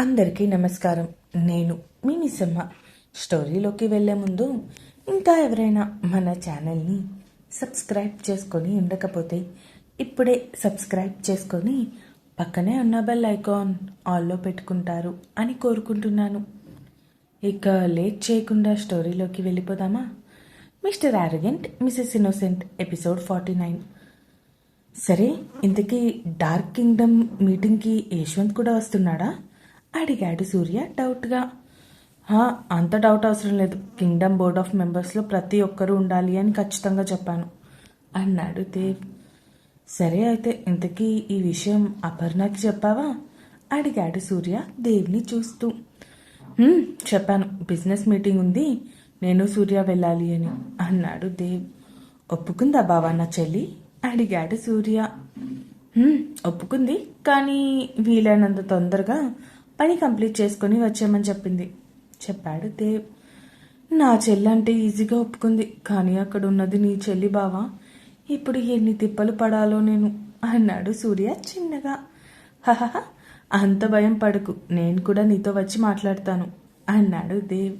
అందరికీ నమస్కారం. నేను మీ నిసమ్మ స్టోరీలోకి వెళ్ళే ముందు ఇంకా ఎవరైనా మన ఛానల్ని సబ్స్క్రైబ్ చేసుకొని ఉండకపోతే ఇప్పుడే సబ్స్క్రైబ్ చేసుకొని పక్కనే ఉన్న బెల్ ఐకాన్ ఆల్లో పెట్టుకుంటారు అని కోరుకుంటున్నాను. ఇక లేట్ చేయకుండా స్టోరీలోకి వెళ్ళిపోదామా? Mr arrogant Mrs innocent episode forty nine. సరే ఇంతకీ డార్క్ కింగ్డమ్ మీటింగ్కి యశ్వంత్ కూడా వస్తున్నాడా? అడిగాడు సూర్య డౌట్గా. అంత డౌట్ అవసరం లేదు. కింగ్డమ్ బోర్డ్ ఆఫ్ మెంబర్స్లో ప్రతి ఒక్కరూ ఉండాలి అని ఖచ్చితంగా చెప్పాను అన్నాడు దేవ్. సరే అయితే ఇంతకీ ఈ విషయం అపర్ణకి చెప్పావా? అడిగాడు సూర్య దేవ్ని చూస్తూ. చెప్పాను. బిజినెస్ మీటింగ్ ఉంది. నేను సూర్య వెళ్ళాలి అని అన్నాడు దేవ్. ఒప్పుకుందా బావా నా చెల్లి? అడిగాడు సూర్య. ఒప్పుకుంది. కానీ వీలైనంత తొందరగా పని కంప్లీట్ చేసుకొని వచ్చామని చెప్పింది. చెప్పాడు దేవ్. నా చెల్లి అంటే ఈజీగా ఒప్పుకుంది. కానీ అక్కడ ఉన్నది నీ చెల్లి బావా. ఇప్పుడు ఎన్ని తిప్పలు పడాలో నేను అన్నాడు సూర్య చిన్నగా. హహహ అంత భయం పడకు. నేను కూడా నీతో వచ్చి మాట్లాడతాను అన్నాడు దేవ్.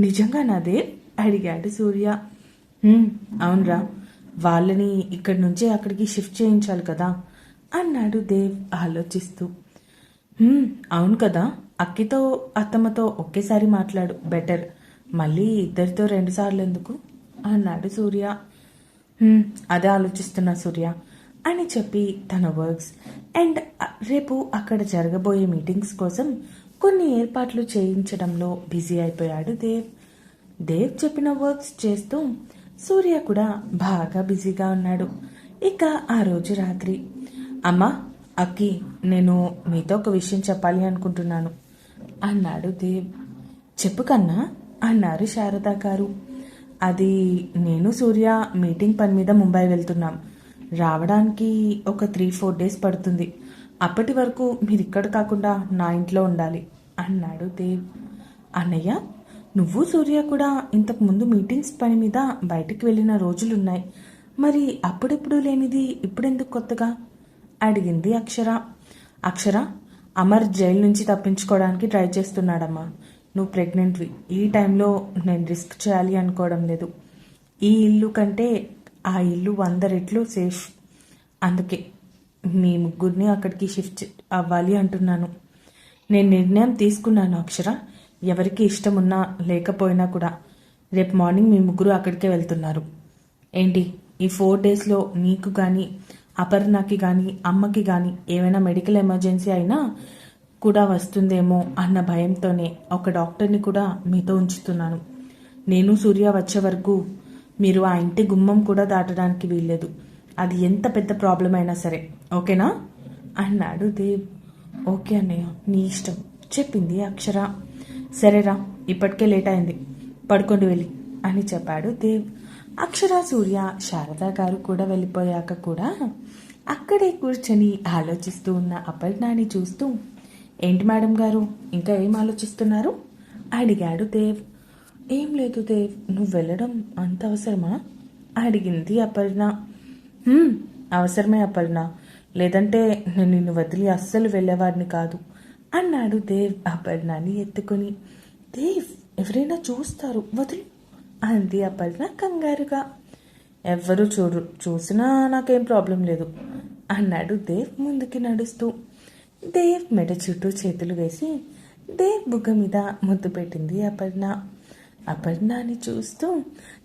నిజంగా నా దేవ్? అడిగాడు సూర్య. అవునరా. వాళ్ళని ఇక్కడి నుంచి అక్కడికి షిఫ్ట్ చేయించాలి కదా అన్నాడు దేవ్ ఆలోచిస్తూ. అవును కదా. అక్కితో అత్తమ్మతో ఒకేసారి మాట్లాడు. బెటర్. మళ్ళీ ఇద్దరితో రెండుసార్లు ఎందుకు అన్నాడు సూర్య. అదే ఆలోచిస్తున్నా సూర్య అని చెప్పి తన వర్క్స్. అండ్ రేపు అక్కడ జరగబోయే మీటింగ్స్ కోసం కొన్ని ఏర్పాట్లు చేయించడంలో బిజీ అయిపోయాడు దేవ్. దేవ్ చెప్పిన వర్క్స్ చేస్తూ సూర్య కూడా బాగా బిజీగా ఉన్నాడు. ఇక ఆ రోజు రాత్రి. అమ్మా అక్కి నేను మీతో ఒక విషయం చెప్పాలి అనుకుంటున్నాను. అన్నాడు దేవ్. చెప్పు కన్నా అన్నారు శారదా గారు. అది నేను సూర్య మీటింగ్ పని మీద ముంబై వెళ్తున్నాం. రావడానికి ఒక త్రీ ఫోర్ డేస్ పడుతుంది. అప్పటి వరకు మీరు ఇక్కడ కాకుండా నా ఇంట్లో ఉండాలి అన్నాడు దేవ్. అన్నయ్య నువ్వు సూర్య కూడా ఇంతకు ముందు మీటింగ్స్ పని మీద బయటికి వెళ్ళిన రోజులున్నాయి. మరి అప్పుడెప్పుడు లేనిది ఇప్పుడెందుకు కొత్తగా? అడిగింది అక్షర. అక్షర అమర్ జైలు నుంచి తప్పించుకోవడానికి ట్రై చేస్తున్నాడమ్మా. నువ్వు ప్రెగ్నెంట్వి. ఈ టైంలో నేను రిస్క్ చేయాలి అనుకోవడం లేదు. ఈ ఇల్లు కంటే ఆ ఇల్లు వంద రెట్లు సేఫ్. అందుకే మీ ముగ్గురిని అక్కడికి షిఫ్ట్ అవ్వాలి అంటున్నాను. నేను నిర్ణయం తీసుకున్నాను అక్షర. ఎవరికి ఇష్టం ఉన్నా లేకపోయినా కూడా రేపు మార్నింగ్ మీ ముగ్గురు అక్కడికే వెళ్తున్నారు. ఏంటి? ఈ ఫోర్ డేస్లో నీకు కానీ అపర్ణకి కానీ అమ్మకి కానీ ఏమైనా మెడికల్ ఎమర్జెన్సీ అయినా కూడా వస్తుందేమో అన్న భయంతోనే ఒక డాక్టర్ని కూడా మీతో ఉంచుతున్నాను. నేను సూర్య వచ్చే వరకు మీరు ఆ ఇంటి గుమ్మం కూడా దాటడానికి వీల్లేదు. అది ఎంత పెద్ద ప్రాబ్లం అయినా సరే. ఓకేనా? అన్నాడు దేవ్. ఓకే అన్నయ్య నీ ఇష్టం. చెప్పింది అక్షర. సరేరా ఇప్పటికే లేట్ అయింది. పడుకోండి వెళ్ళి అని చెప్పాడు దేవ్. అక్షర సూర్య శారదా గారు కూడా వెళ్ళిపోయాక కూడా అక్కడే కూర్చొని ఆలోచిస్తూ ఉన్న అపర్ణాని చూస్తూ ఏంటి మేడం గారు ఇంకా ఏం ఆలోచిస్తున్నారు? అడిగాడు దేవ్. ఏం లేదు దేవ్ నువ్వు వెళ్ళడం అంత అవసరమా? అడిగింది అపర్ణ. అవసరమే అపర్ణ. లేదంటే నేను నిన్ను వదిలి అస్సలు వెళ్ళేవాడిని కాదు అన్నాడు దేవ్ అపర్ణాని ఎత్తుకొని. దేవ్ ఎవరైనా చూస్తారు వదిలి అంది అపర్ణ కంగారుగా. ఎవ్వరూ చూడు చూసినా నాకేం ప్రాబ్లం లేదు అన్నాడు దేవ్ ముందుకి నడుస్తూ. దేవ్ మెడ చుట్టూ చేతులు వేసి దేవ్ బుగ్గ మీద ముద్దు పెట్టింది అపర్ణ. అపర్ణాని చూస్తూ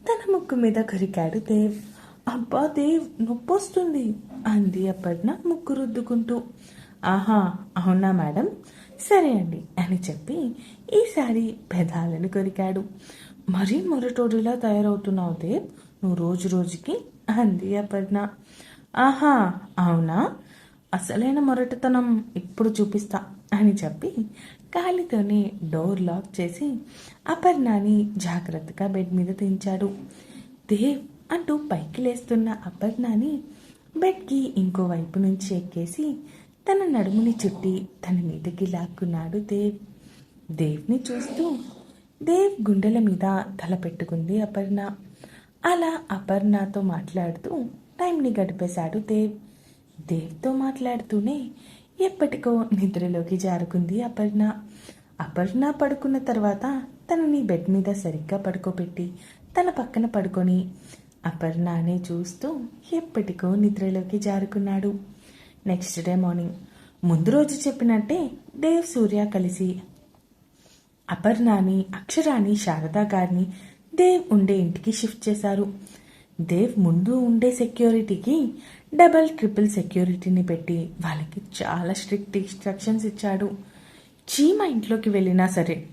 తన ముక్కు మీద కొరికాడు దేవ్. అబ్బా దేవ్ నొప్పొస్తుంది అంది అపర్ణ ముక్కు రుద్దుకుంటూ. ఆహా అవునా మేడం? సరే అండి అని చెప్పి ఈసారి పెదాలను కొరికాడు. మరీ మొరటోడిలా తయారవుతున్నావు దేవ్. నువ్వు రోజు రోజుకి అంది అపర్ణ ఆహా అవునా? అసలైన మొరటతనం ఇప్పుడు చూపిస్తా అని చెప్పి కాలితోనే డోర్ లాక్ చేసి అపర్ణాని జాగ్రత్తగా బెడ్ మీద దించాడు. దేవ్ అంటూ పైకి లేస్తున్న అపర్ణాని బెడ్కి ఇంకో వైపు నుంచి ఎక్కేసి తన నడుముని చుట్టి తన మీదకి లాక్కున్నాడు దేవ్. దేవ్ని చూస్తూ దేవ్ గుండెల మీద తల పెట్టుకుంది అపర్ణ. అలా అపర్ణతో మాట్లాడుతూ టైంని గడిపేశాడు దేవ్. దేవ్తో మాట్లాడుతూనే ఎప్పటికో నిద్రలోకి జారుకుంది అపర్ణ. అపర్ణ పడుకున్న తర్వాత తనని బెడ్ మీద సరిగ్గా పడుకోబెట్టి తన పక్కన పడుకొని అపర్ణనే చూస్తూ ఎప్పటికో నిద్రలోకి జారుకున్నాడు. Next day morning. ముందు రోజు చెప్పినట్టే దేవ్ సూర్య కలిసి అపర్ణాని అక్షరాని శారదా గారిని దేవ్ ఉండే ఇంటికి షిఫ్ట్ చేశారు. దేవ్ ముందు ఉండే సెక్యూరిటీకి డబల్ ట్రిపుల్ సెక్యూరిటీని పెట్టి వాళ్ళకి చాలా స్ట్రిక్ట్ ఇన్స్ట్రక్షన్స్ ఇచ్చాడు. చీమ ఇంట్లోకి వెళ్ళినా సరే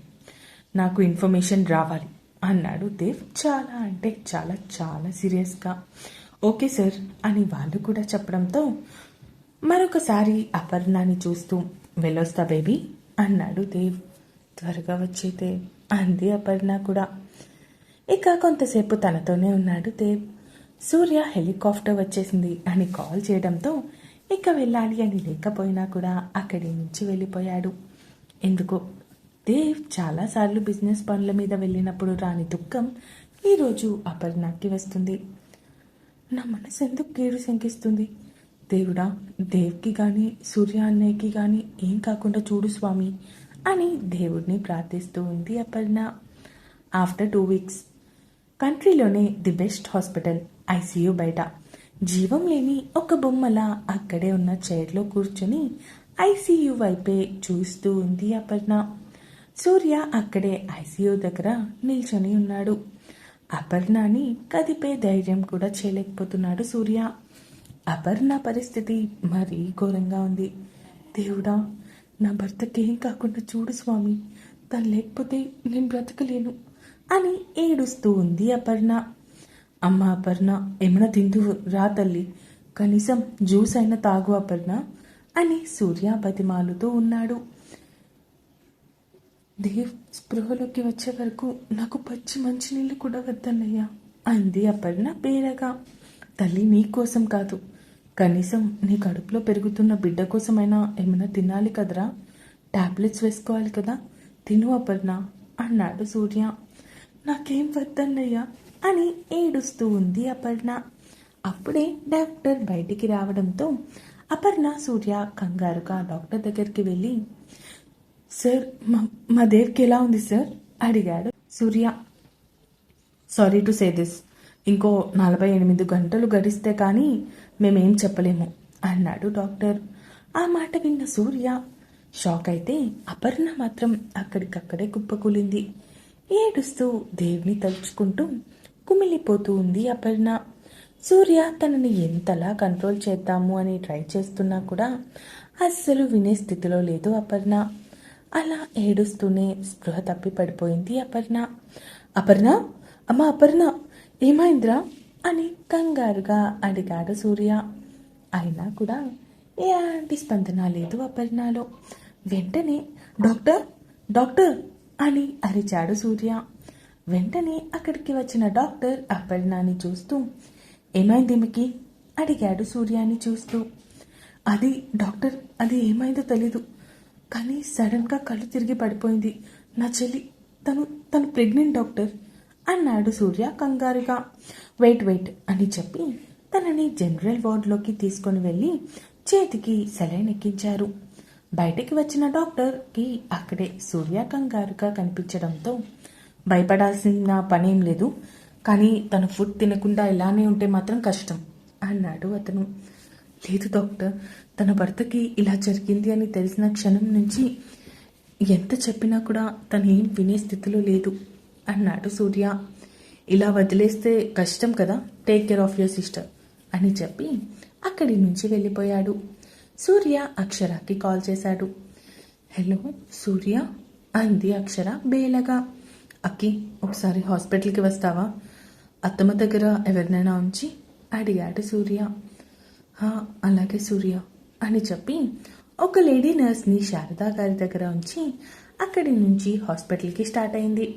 నాకు ఇన్ఫర్మేషన్ రావాలి అన్నాడు దేవ్. చాలా అంటే చాలా చాలా సీరియస్గా. ఓకే సార్ అని వాళ్ళు కూడా చెప్పడంతో మరొకసారి అపర్ణాని చూస్తూ వెళ్ళొస్తా బేబీ అన్నాడు దేవ్. త్వరగా వచ్చేదే అంది అపర్ణ కూడా. ఇక కొంతసేపు తనతోనే ఉన్నాడు దేవ్. సూర్య హెలికాప్టర్ వచ్చేసింది అని కాల్ చేయడంతో ఇక వెళ్ళాలి అని లేకపోయినా కూడా అక్కడి నుంచి వెళ్ళిపోయాడు. ఎందుకో? దేవ్ చాలాసార్లు బిజినెస్ పనుల మీద వెళ్ళినప్పుడు రాని దుఃఖం ఈరోజు అపర్ణకి వస్తుంది. నా మనసు ఎందుకు కీడు శంకిస్తుంది? దేవుడా దేవ్కి కానీ సూర్య అన్నయ్యకి కానీ ఏం కాకుండా చూడు స్వామి. అని దేవుడిని ప్రార్థిస్తూ ఉంది అపర్ణ. ఆఫ్టర్ టూ వీక్స్ కంట్రీలోనే ది బెస్ట్ హాస్పిటల్ ఐసీయూ బయట. జీవం లేని ఒక బొమ్మలా అక్కడే ఉన్న చైర్లో కూర్చొని ఐసీయూ వైపే చూస్తూ ఉంది అపర్ణ. సూర్య అక్కడే ఐసీయూ దగ్గర నిల్చొని ఉన్నాడు. అపర్ణని కదిపే ధైర్యం కూడా చేయలేకపోతున్నాడు సూర్య. అపర్ణ పరిస్థితి మరీ ఘోరంగా ఉంది. దేవుడా నా భర్తకి ఏం కాకుండా చూడు స్వామి తను లేకపోతే నేను బ్రతకలేను అని ఏడుస్తూ ఉంది అపర్ణ. అమ్మ అపర్ణ ఏమైనా తిందు రా తల్లి. కనీసం జ్యూస్ అయినా తాగు అపర్ణ అని సూర్య బతిమాలుతూ ఉన్నాడు. దేవ్ స్పృహలోకి వచ్చే వరకు నాకు పచ్చి మంచినీళ్ళు కూడా వద్దన్నయ్యా అంది అపర్ణ బేరగా. తల్లి నీకోసం కాదు కనీసం నీ కడుపులో పెరుగుతున్న బిడ్డ కోసమైనా ఏమైనా తినాలి కదరా? టాబ్లెట్స్ వేసుకోవాలి కదా? తిను అపర్ణ అన్నాడు సూర్య. నాకేం వద్దన్నయ్యా? అని ఏడుస్తూ ఉంది అపర్ణ. అప్పుడే డాక్టర్ బయటికి రావడంతో అపర్ణ సూర్య కంగారుగా డాక్టర్ దగ్గరికి వెళ్ళి సార్ మా మా దేవ్కి ఎలా ఉంది సార్? అడిగాడు Surya. Sorry to say this. ఇంకో నలభై ఎనిమిది గంటలు గడిస్తే కానీ మేమేం చెప్పలేము అన్నాడు డాక్టర్. ఆ మాట విన్న సూర్య షాక్ అయితే అపర్ణ మాత్రం అక్కడికక్కడే కుప్పకూలింది. ఏడుస్తూ దేవుని తలుచుకుంటూ కుమిలిపోతూ ఉంది అపర్ణ. సూర్య తనని ఎంతలా కంట్రోల్ చేద్దాము అని ట్రై చేస్తున్నా కూడా అస్సలు వినే స్థితిలో లేదు అపర్ణ. అలా ఏడుస్తూనే స్పృహ తప్పి పడిపోయింది అపర్ణ. అపర్ణ? అమ్మ అపర్ణ! ఏమైందిరా? అని కంగారుగా అడిగాడు సూర్య. అయినా కూడా ఎలాంటి స్పందన లేదు అపర్ణలో. వెంటనే డాక్టర్ డాక్టర్ అని అరిచాడు సూర్య. వెంటనే అక్కడికి వచ్చిన డాక్టర్ అపర్ణాని చూస్తూ ఏమైంది ఈమెకి అడిగాడు సూర్యాని చూస్తూ. అది డాక్టర్ అది ఏమైందో తెలీదు. కానీ సడన్గా కళ్ళు తిరిగి పడిపోయింది. నా చెల్లి తను తను ప్రెగ్నెంట్ డాక్టర్. అన్నాడు సూర్య కంగారుగా. వెయిట్ వెయిట్ అని చెప్పి తనని జనరల్ వార్డులోకి తీసుకొని వెళ్ళి చేతికి సెలైన్ ఎక్కించారు. బయటికి వచ్చిన డాక్టర్కి అక్కడే సూర్య కంగారుగా కనిపించడంతో భయపడాల్సిన పనేం లేదు. కానీ తను ఫుడ్ తినకుండా ఇలానే ఉంటే మాత్రం కష్టం అన్నాడు అతను. లేదు డాక్టర్ తన భర్తకి ఇలా జరిగింది అని తెలిసిన క్షణం నుంచి ఎంత చెప్పినా కూడా తను ఏం వినే స్థితిలో లేదు. అన్నాడు సూర్య. ఇలా వదిలేస్తే కష్టం కదా? Take care of your sister అని చెప్పి అక్కడి నుంచి వెళ్ళిపోయాడు. సూర్య అక్షరాకి కాల్ చేశాడు. హలో సూర్య అంది అక్షర బేలగా. అక్కి ఒకసారి హాస్పిటల్కి వస్తావా? అత్తమ్మ దగ్గర ఎవరినైనా ఉంచి అడిగాడు సూర్య. "హా, అలాగే సూర్య అని చెప్పి ఒక లేడీ నర్స్ని శారదా గారి దగ్గర ఉంచి అక్కడి నుంచి హాస్పిటల్కి స్టార్ట్ అయింది.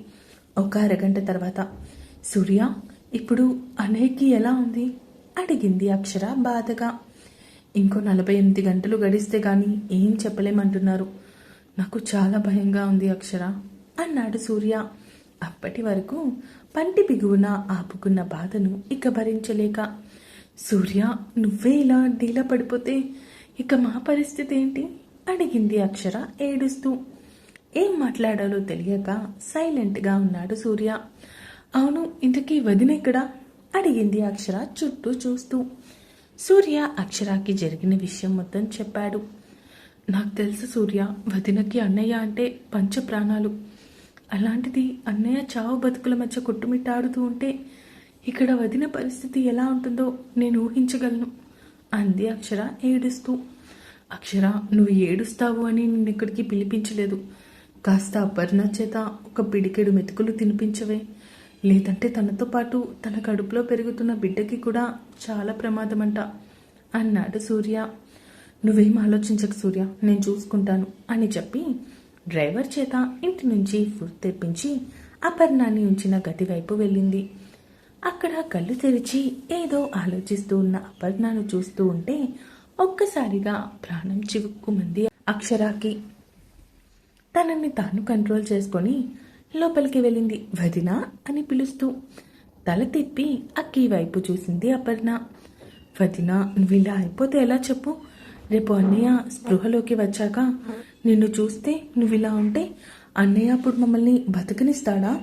ఒక అరగంట తర్వాత సూర్య ఇప్పుడు అనేకి ఎలా ఉంది? అడిగింది అక్షర బాధగా. ఇంకో నలభై ఎనిమిది గంటలు గడిస్తే కానీ ఏం చెప్పలేమంటున్నారు. నాకు చాలా భయంగా ఉంది అక్షర అన్నాడు సూర్య. అప్పటి వరకు పంటి బిగువున ఆపుకున్న బాధను ఇక భరించలేక సూర్య నువ్వే ఇలా డీలా పడిపోతే ఇక మా పరిస్థితి ఏంటి? అడిగింది అక్షర ఏడుస్తూ. ఏం మాట్లాడాలో తెలియక సైలెంట్గా ఉన్నాడు సూర్య. అవును ఇంతకీ వదినెక్కడా అడిగింది అక్షర చుట్టూ చూస్తూ. సూర్య అక్షరాకి జరిగిన విషయం మొత్తం చెప్పాడు. నాకు తెలుసు సూర్య వదినకి అన్నయ్య అంటే పంచ ప్రాణాలు అలాంటిది అన్నయ్య చావు బతుకుల మధ్య కొట్టుమిట్టాడుతూ ఉంటే ఇక్కడ వదిన పరిస్థితి ఎలా ఉంటుందో నేను ఊహించగలను అంది అక్షర ఏడుస్తూ. అక్షర నువ్వు ఏడుస్తావు అని నిన్ను ఇక్కడికి పిలిపించలేదు. కాస్త అపర్ణ చేత ఒక పిడికెడు మెతుకులు తినిపించవే. లేదంటే తనతో పాటు తన కడుపులో పెరుగుతున్న బిడ్డకి కూడా చాలా ప్రమాదమంట అన్నాడు సూర్య. నువ్వేం ఆలోచించకు సూర్య నేను చూసుకుంటాను అని చెప్పి డ్రైవర్ చేత ఇంటి నుంచి ఫుడ్ తెప్పించి అపర్ణాన్ని ఉంచిన గది వైపు వెళ్ళింది. అక్కడ కళ్ళు తెరిచి ఏదో ఆలోచిస్తూ ఉన్న అపర్ణను చూస్తూ ఉంటే ఒక్కసారిగా ప్రాణం చివుక్కుమంది అక్షరాకి తనని తాను కంట్రోల్ చేసుకొని లోపలికి వెళ్ళింది వదినా అని పిలుస్తూ. తల తిప్పి అక్కి వైపు చూసింది అపర్ణ. వదినా నువ్వు ఇలా అయిపోతే ఎలా చెప్పు? రేపు అన్నయ్య స్పృహలోకి వచ్చాక నిన్ను చూస్తే నువ్వు ఇలా ఉంటే అన్నయ్య అప్పుడు మమ్మల్ని బతకనిస్తాడా?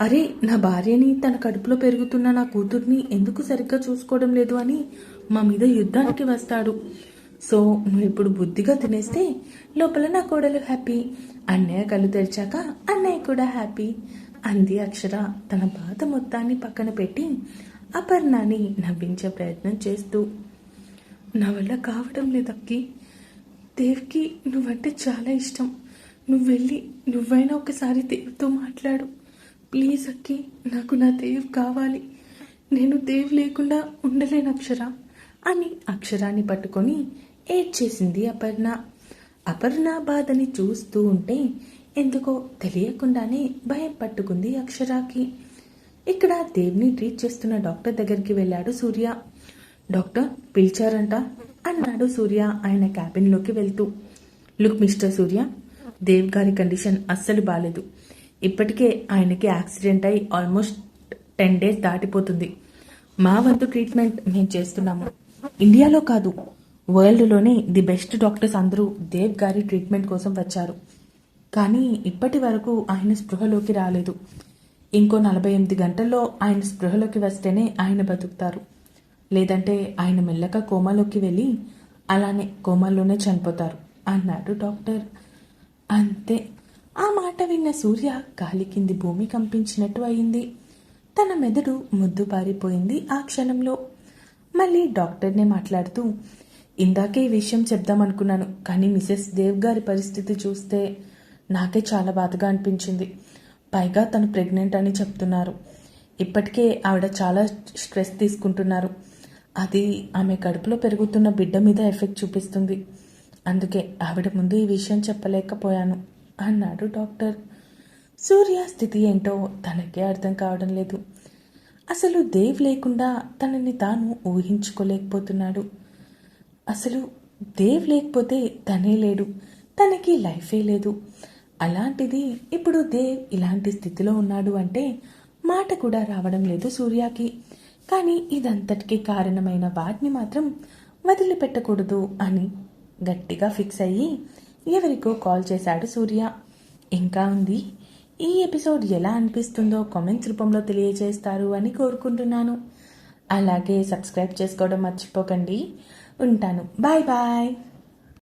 అరే నా భార్యని తన కడుపులో పెరుగుతున్న నా కూతుర్ని ఎందుకు సరిగ్గా చూసుకోవడం లేదు అని మా మీద యుద్ధానికి వస్తాడు. సో నువ్వు ఇప్పుడు బుద్ధిగా తినేస్తే లోపల నా కోడలు హ్యాపీ. అన్నయ్య కళ్ళు తెరిచాక అన్నయ్య కూడా హ్యాపీ. అంది అక్షర తన బాధ మొత్తాన్ని పక్కన పెట్టి అపర్ణాని నవ్వించే ప్రయత్నం చేస్తూ. నా వల్ల కావడం లేదు అక్కి. దేవ్కి నువ్వంటే చాలా ఇష్టం. నువ్వు వెళ్ళి నువ్వైనా ఒకసారి దేవ్తో మాట్లాడు. ప్లీజ్ అక్కి నాకు నా దేవ్ కావాలి. నేను దేవ్ లేకుండా ఉండలేను అక్షర అని అక్షరాన్ని పట్టుకొని ఏడ్చేసింది అపర్ణ. అపర్ణ బాధని చూస్తూ ఉంటే ఎందుకో తెలియకుండానే భయం పట్టుకుంది అక్షరాకి. ఇక్కడ దేవ్ని ట్రీట్ చేస్తున్న డాక్టర్ దగ్గరికి వెళ్ళాడు సూర్య. డాక్టర్ పిలిచారంట అన్నాడు సూర్య ఆయన క్యాబిన్లోకి వెళ్తూ. లుక్ మిస్టర్ సూర్య దేవ్ గారి కండిషన్ అస్సలు బాలేదు. ఇప్పటికే ఆయనకి యాక్సిడెంట్ అయి ఆల్మోస్ట్ టెన్ డేస్ దాటిపోతుంది. మా వంతు ట్రీట్మెంట్ మేము చేస్తున్నాము. ఇండియాలో కాదు వరల్డ్లోనే ది బెస్ట్ డాక్టర్స్ అందరూ దేవ్ గారి ట్రీట్మెంట్ కోసం వచ్చారు. కానీ ఇప్పటి వరకు ఆయన స్పృహలోకి రాలేదు. ఇంకో నలభై ఎనిమిది గంటల్లో ఆయన స్పృహలోకి వస్తేనే ఆయన బతుకుతారు. లేదంటే ఆయన మెల్లగా కోమాలోకి వెళ్ళి అలానే కోమాలోనే చనిపోతారు అన్నాడు డాక్టర్. అంతే. ఆ మాట విన్న సూర్య గాలి కింది భూమి కంపించినట్టు అయింది. తన మెదడు ముద్దు పారిపోయింది ఆ క్షణంలో. మళ్ళీ డాక్టర్నే మాట్లాడుతూ ఇందాకే ఈ విషయం చెప్దామనుకున్నాను కానీ మిసెస్ దేవ్ గారి పరిస్థితి చూస్తే నాకే చాలా బాధగా అనిపించింది. పైగా తను ప్రెగ్నెంట్ అని చెప్తున్నారు. ఇప్పటికే ఆవిడ చాలా స్ట్రెస్ తీసుకుంటున్నారు. అది ఆమె కడుపులో పెరుగుతున్న బిడ్డ మీద ఎఫెక్ట్ చూపిస్తుంది. అందుకే ఆవిడ ముందు ఈ విషయం చెప్పలేకపోయాను అన్నాడు డాక్టర్. సూర్య స్థితి ఏంటో తనకే అర్థం కావడం లేదు. అసలు దేవ్ లేకుండా తనని తాను ఊహించుకోలేకపోతున్నాడు. అసలు దేవ్ లేకపోతే తనే లేడు. తనకి లైఫే లేదు. అలాంటిది ఇప్పుడు దేవ్ ఇలాంటి స్థితిలో ఉన్నాడు అంటే మాట కూడా రావడం లేదు సూర్యకి. కానీ ఇదంతటికీ కారణమైన వాటిని మాత్రం వదిలిపెట్టకూడదు అని గట్టిగా ఫిక్స్ అయ్యి ఎవరికో కాల్ చేశాడు సూర్య. ఇంకా ఉంది? ఈ ఎపిసోడ్ ఎలా అనిపిస్తుందో కామెంట్స్ రూపంలో తెలియజేస్తారు అని కోరుకుంటున్నాను. అలాగే సబ్స్క్రైబ్ చేసుకోవడం మర్చిపోకండి. ఉంటాను. Bye bye.